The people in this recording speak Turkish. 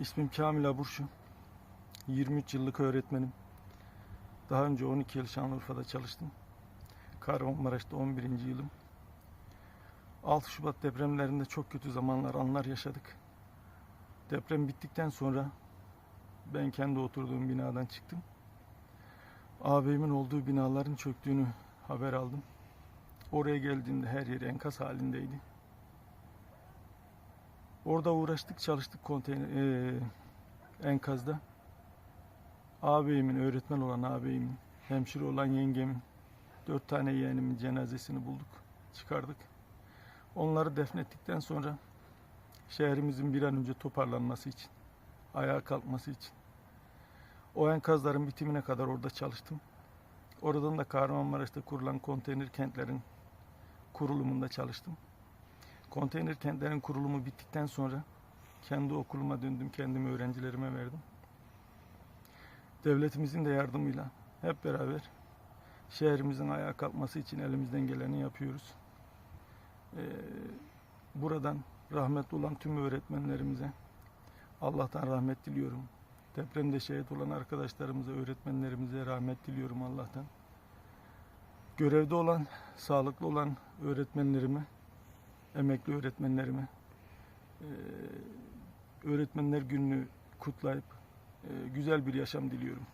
İsmim Kamil Aburşu. 23 yıllık öğretmenim. Daha önce 12 yıl Şanlıurfa'da çalıştım. Kahramanmaraş'ta 11. yılım. 6 Şubat depremlerinde çok kötü zamanlar, anlar yaşadık. Deprem bittikten sonra ben kendi oturduğum binadan çıktım. Ağabeyimin olduğu binaların çöktüğünü haber aldım. Oraya geldiğimde her yer enkaz halindeydi. Orada uğraştık, çalıştık konteyner eee, enkazda. Ağabeyimin, öğretmen olan ağabeyimin, hemşire olan yengemin, dört tane yeğenimin cenazesini bulduk, çıkardık. Onları defnettikten sonra şehrimizin bir an önce toparlanması için, ayağa kalkması için o enkazların bitimine kadar orada çalıştım. Oradan da Kahramanmaraş'ta kurulan konteyner kentlerin kurulumunda çalıştım. Konteyner kentlerin kurulumu bittikten sonra kendi okuluma döndüm, kendimi öğrencilerime verdim. Devletimizin de yardımıyla hep beraber şehrimizin ayağa kalkması için elimizden geleni yapıyoruz. Ee, buradan rahmetli olan tüm öğretmenlerimize Allah'tan rahmet diliyorum. Depremde şehit olan arkadaşlarımıza, öğretmenlerimize rahmet diliyorum Allah'tan. Görevde olan, sağlıklı olan öğretmenlerime, emekli öğretmenlerime, eee, öğretmenler gününü kutlayıp eee, güzel bir yaşam diliyorum.